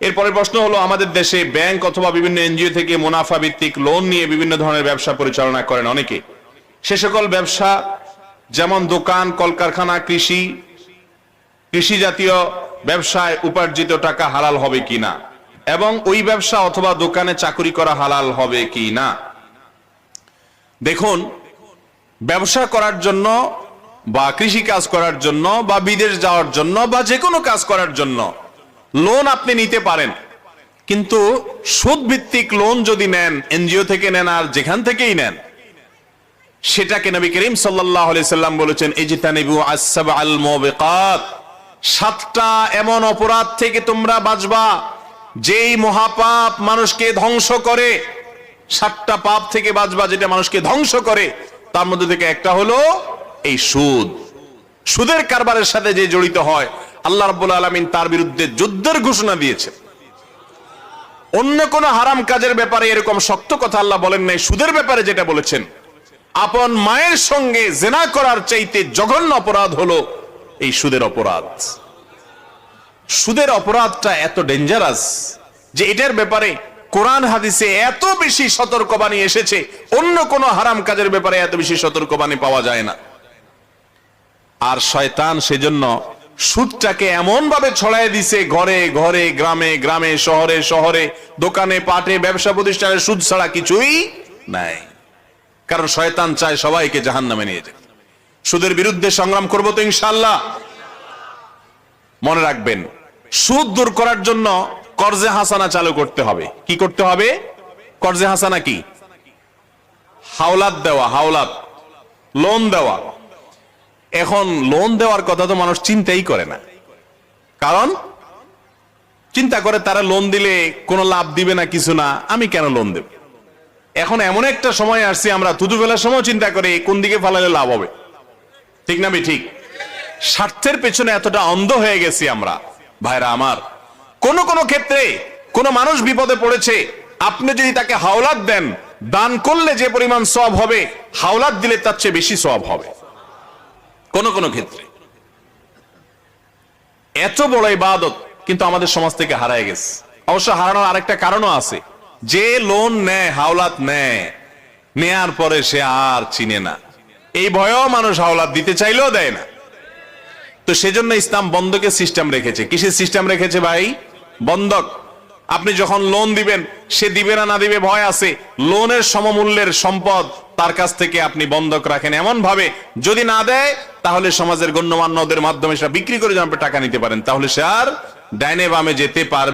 এরপরের প্রশ্ন হলো, আমাদের দেশে ব্যাংক অথবা বিভিন্ন এনজিও থেকে মুনাফা ভিত্তিক লোন নিয়ে বিভিন্ন ধরনের ব্যবসা পরিচালনা করেন অনেকে। সে সকল ব্যবসা যেমন দোকান, কলকারখানা, কৃষি কৃষি জাতীয় ব্যবসায় উপার্জিত টাকা হালাল হবে কিনা এবং ওই ব্যবসা অথবা দোকানে চাকরি করা হালাল হবে কি না? দেখুন, ব্যবসা করার জন্য বা কৃষি কাজ করার জন্য বা বিদেশ যাওয়ার জন্য বা যে কোনো কাজ করার জন্য লোন আপনি নিতে পারেন। কিন্তু সুদ ভিত্তিক লোন যদি নেন, এনজিও থেকে নেন আর যেখান থেকেই নেন, সেটাকে নবী করিম সাল্লাম বলেছেন সাতটা এমন অপরাধ থেকে তোমরা বাঁচবা, যেই মহাপাপ মানুষকে ধ্বংস করে। সাতটা পাপ থেকে বাঁচবা যেটা মানুষকে ধ্বংস করে, তার মধ্যে থেকে একটা হলো এই সুদ। সুদের কারবারের সাথে যে জড়িত হয় আল্লাহ রাব্বুল আলামিন তার বিরুদ্ধে যুদ্ধের ঘোষণা দিয়েছে। অন্য কোন হারাম কাজের ব্যাপারে এরকম শক্ত কথা আল্লাহ বলেন নাই। সুদের ব্যাপারে যেটা বলেছেন, আপন মায়ের সঙ্গে জেনা করার চাইতে জঘন্য অপরাধ হলো এই সুদের অপরাধ। সুদের অপরাধটা এত ডেঞ্জারাস যে এটার ব্যাপারে কোরআন হাদিসে এত বেশি সতর্কবাণী এসেছে, অন্য কোন হারাম কাজের ব্যাপারে এত বেশি সতর্কবাণী পাওয়া যায় না। আর শয়তান সেজন্য সুদটাকে এমন ভাবে ছড়াই দিছে, ঘরে ঘরে, গ্রামে গ্রামে, শহরে শহরে, দোকানে, পাটে, ব্যবসা প্রতিষ্ঠানে সুদ ছাড়া কিছুই নাই। কারণ শয়তান চায় সবাইকে জাহান নামে নিয়ে যেতে সুদের বিরুদ্ধে সংগ্রাম করব তো ইনশাল্লাহ মনে রাখবেন, সুদ দূর করার জন্য কর্জে হাসানা চালু করতে হবে। কি করতে হবে? কর্জে হাসানা কি? হাওলাত দেওয়া, হাওলাত। লোন দেওয়া। এখন লোন দেওয়ার কথা তো মানুষ চিন্তাই করে না। কারণ চিন্তা করে তারা লোন দিলে কোনো লাভ দিবে না, কিছু না, আমি কেন লোন দেব? এখন এমন একটা সময় আসছে, আমরা থুতু ফেলার সময় চিন্তা করে, কোন দিকে ফেলালে লাভ হবে। ঠিক না ঠিক স্বার্থের পেছনে এতটা অন্ধ হয়ে গেছি আমরা। ভাইরা আমার, কোন কোন ক্ষেত্রে কোন মানুষ বিপদে পড়েছে, আপনি যদি তাকে হাওলাত দেন, দান করলে যে পরিমাণ সব হবে, হাওলাত দিলে তার চেয়ে বেশি সব হবে। কোন কোন ক্ষেত্রে। এত বড় ইবাদত কিন্তু আমাদের সমাজ থেকে হারায় গেছে। অবশ্য হারানোর আরেকটা কারণও আছে। যে লোন নেয়, হাওলাত নেয়, নেয়ার পরে সে আর চিনে না। এই ভয়েও মানুষ হাওলাত দিতে চাইলেও দেয় না। তো সেজন্য ইসলাম বন্ধকের সিস্টেম রেখেছে। কিসের সিস্টেম রেখেছে ভাই? বন্ধক। আপনি যখন লোন দিবেন, সে দিবে না না দিবে ভয় আছে। লোনের সমমূল্যের সম্পদ তার কাছ থেকে আপনি বন্ধক রাখেন। এমন ভাবে যদি না দেয়, তাহলে সমাজের গণ্যমান্যদের মাধ্যমে সেটা বিক্রি করে যেন টাকা নিতে পারেন, তাহলে সে আর ডাইনে বামে যেতে পারবে